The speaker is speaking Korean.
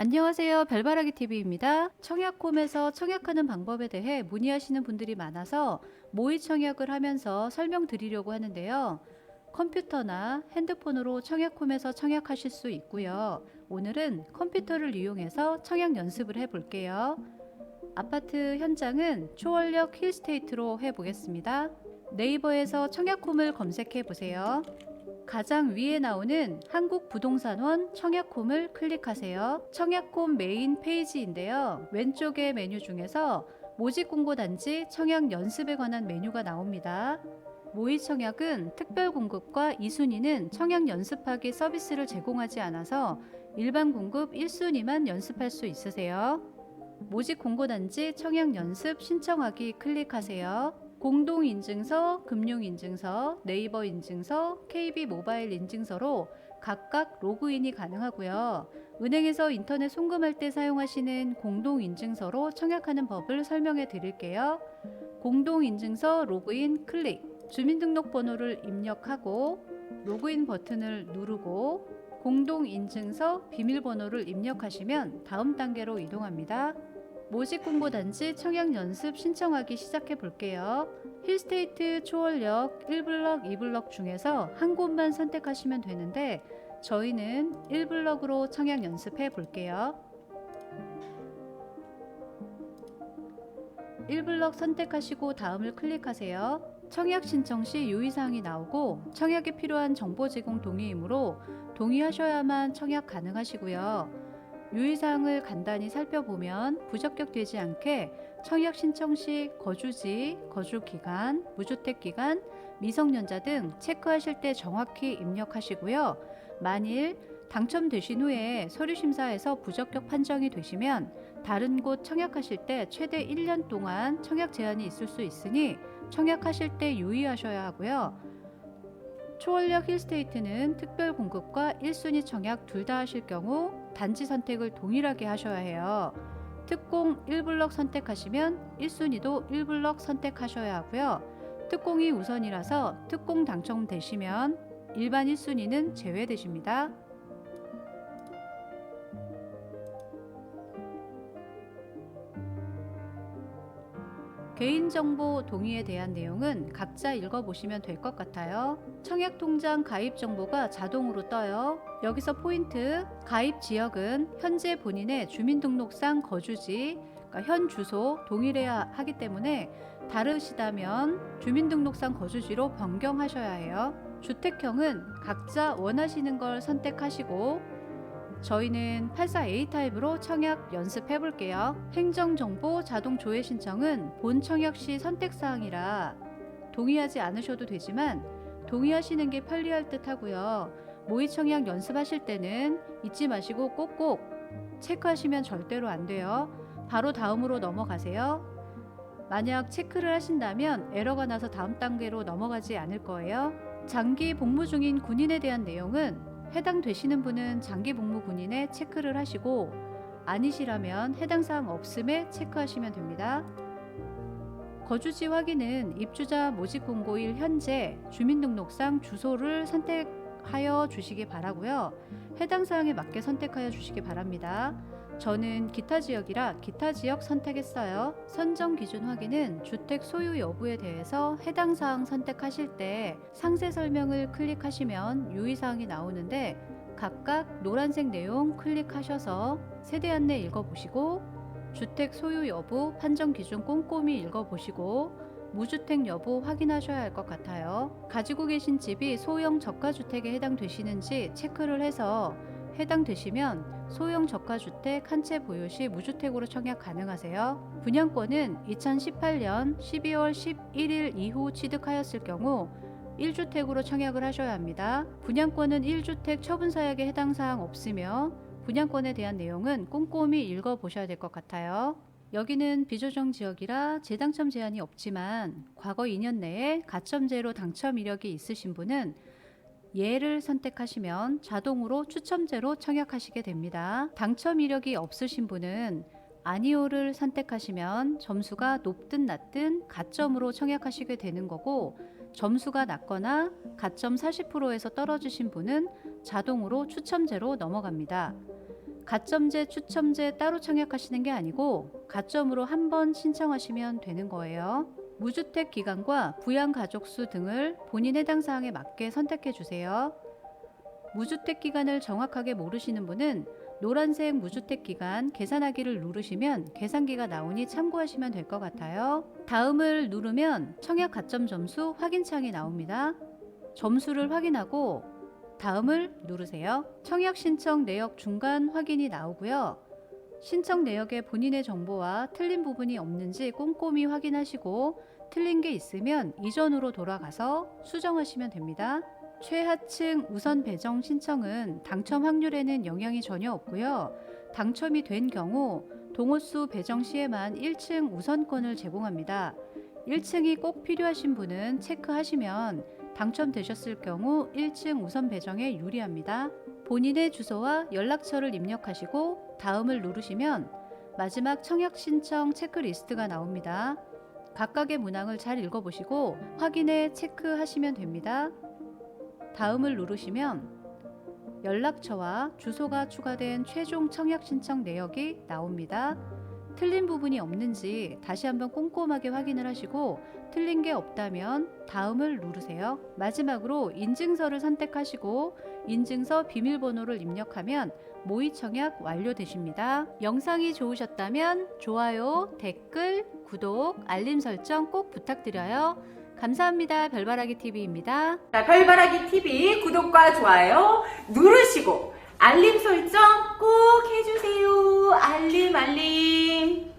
안녕하세요. 별바라기 TV입니다. 청약홈에서 청약하는 방법에 대해 문의하시는 분들이 많아서 모의 청약을 하면서 설명드리려고 하는데요. 컴퓨터나 핸드폰으로 청약홈에서 청약하실 수 있고요. 오늘은 컴퓨터를 이용해서 청약 연습을 해 볼게요. 아파트 현장은 초월역 힐스테이트로 해 보겠습니다. 네이버에서 청약홈을 검색해 보세요. 가장 위에 나오는 한국부동산원 청약홈을 클릭하세요. 청약홈 메인 페이지인데요. 왼쪽의 메뉴 중에서 모집 공고 단지 청약 연습에 관한 메뉴가 나옵니다. 모의 청약은 특별 공급과 2순위는 청약 연습하기 서비스를 제공하지 않아서 일반 공급 1순위만 연습할 수 있으세요. 모집 공고 단지 청약 연습 신청하기 클릭하세요. 공동인증서, 금융인증서, 네이버 인증서, KB 모바일 인증서로 각각 로그인이 가능하고요. 은행에서 인터넷 송금할 때 사용하시는 공동인증서로 청약하는 법을 설명해 드릴게요. 공동인증서 로그인 클릭. 주민등록번호를 입력하고 로그인 버튼을 누르고 공동인증서 비밀번호를 입력하시면 다음 단계로 이동합니다. 모집 공고 단지 청약 연습 신청하기 시작해 볼게요. 힐스테이트 초월역 1블럭, 2블럭 중에서 한 곳만 선택하시면 되는데 저희는 1블럭으로 청약 연습해 볼게요. 1블럭 선택하시고 다음을 클릭하세요. 청약 신청 시 유의사항이 나오고 청약에 필요한 정보 제공 동의이므로 동의하셔야만 청약 가능하시고요. 유의사항을 간단히 살펴보면 부적격되지 않게 청약 신청 시 거주지, 거주기간, 무주택기간, 미성년자 등 체크하실 때 정확히 입력하시고요. 만일 당첨되신 후에 서류심사에서 부적격 판정이 되시면 다른 곳 청약하실 때 최대 1년 동안 청약 제한이 있을 수 있으니 청약하실 때 유의하셔야 하고요. 초월역 힐스테이트는 특별 공급과 1순위 청약 둘 다 하실 경우 단지 선택을 동일하게 하셔야 해요. 특공 1블럭 선택하시면 1순위도 1블럭 선택하셔야 하고요. 특공이 우선이라서 특공 당첨되시면 일반 1순위는 제외되십니다. 개인정보 동의에 대한 내용은 각자 읽어보시면 될 것 같아요. 청약통장 가입 정보가 자동으로 떠요. 여기서 포인트, 가입 지역은 현재 본인의 주민등록상 거주지, 그러니까 현 주소 동일해야 하기 때문에 다르시다면 주민등록상 거주지로 변경하셔야 해요. 주택형은 각자 원하시는 걸 선택하시고 저희는 84A 타입으로 청약 연습해 볼게요. 행정정보 자동 조회 신청은 본 청약 시 선택 사항이라 동의하지 않으셔도 되지만 동의하시는 게 편리할 듯 하고요. 모의 청약 연습하실 때는 잊지 마시고 꼭꼭 체크하시면 절대로 안 돼요. 바로 다음으로 넘어가세요. 만약 체크를 하신다면 에러가 나서 다음 단계로 넘어가지 않을 거예요. 장기 복무 중인 군인에 대한 내용은 해당되시는 분은 장기 복무 군인에 체크를 하시고 아니시라면 해당 사항 없음에 체크하시면 됩니다. 거주지 확인은 입주자 모집 공고 일 현재 주민등록상 주소를 선택하여 주시기 바라고요. 해당 사항에 맞게 선택하여 주시기 바랍니다. 저는 기타 지역이라 기타 지역 선택했어요. 선정 기준 확인은 주택 소유 여부에 대해서 해당 사항 선택하실 때 상세 설명을 클릭하시면 유의 사항이 나오는데 각각 노란색 내용 클릭하셔서 세대 안내 읽어보시고 주택 소유 여부 판정 기준 꼼꼼히 읽어보시고 무주택 여부 확인하셔야 할 것 같아요. 가지고 계신 집이 소형 저가주택에 해당되시는지 체크를 해서 해당되시면 소형 저가주택 한 채 보유 시 무주택으로 청약 가능하세요. 분양권은 2018년 12월 11일 이후 취득하였을 경우 1주택으로 청약을 하셔야 합니다. 분양권은 1주택 처분사약에 해당 사항 없으며 분양권에 대한 내용은 꼼꼼히 읽어보셔야 될 것 같아요. 여기는 비조정 지역이라 재당첨 제한이 없지만 과거 2년 내에 가점제로 당첨 이력이 있으신 분은 예를 선택하시면 자동으로 추첨제로 청약하시게 됩니다. 당첨 이력이 없으신 분은 아니오를 선택하시면 점수가 높든 낮든 가점으로 청약하시게 되는 거고 점수가 낮거나 가점 40%에서 떨어지신 분은 자동으로 추첨제로 넘어갑니다. 가점제, 추첨제 따로 청약하시는 게 아니고 가점으로 한 번 신청하시면 되는 거예요. 무주택 기간과 부양 가족 수 등을 본인 해당 사항에 맞게 선택해 주세요. 무주택 기간을 정확하게 모르시는 분은 노란색 무주택 기간 계산하기를 누르시면 계산기가 나오니 참고하시면 될 것 같아요. 다음을 누르면 청약 가점 점수 확인창이 나옵니다. 점수를 확인하고 다음을 누르세요. 청약 신청 내역 중간 확인이 나오고요. 신청 내역에 본인의 정보와 틀린 부분이 없는지 꼼꼼히 확인하시고 틀린 게 있으면 이전으로 돌아가서 수정하시면 됩니다. 최하층 우선 배정 신청은 당첨 확률에는 영향이 전혀 없고요. 당첨이 된 경우 동호수 배정 시에만 1층 우선권을 제공합니다. 1층이 꼭 필요하신 분은 체크하시면 당첨되셨을 경우 1층 우선 배정에 유리합니다. 본인의 주소와 연락처를 입력하시고 다음을 누르시면 마지막 청약 신청 체크리스트가 나옵니다. 각각의 문항을 잘 읽어보시고 확인해 체크하시면 됩니다. 다음을 누르시면 연락처와 주소가 추가된 최종 청약 신청 내역이 나옵니다. 틀린 부분이 없는지 다시 한번 꼼꼼하게 확인을 하시고 틀린 게 없다면 다음을 누르세요. 마지막으로 인증서를 선택하시고 인증서 비밀번호를 입력하면 모의 청약 완료되십니다. 영상이 좋으셨다면 좋아요, 댓글, 구독, 알림 설정 꼭 부탁드려요. 감사합니다. 별바라기 TV입니다. 자, 별바라기 TV 구독과 좋아요 누르시고 알림 설정 꼭 해주세요. 알림 알림.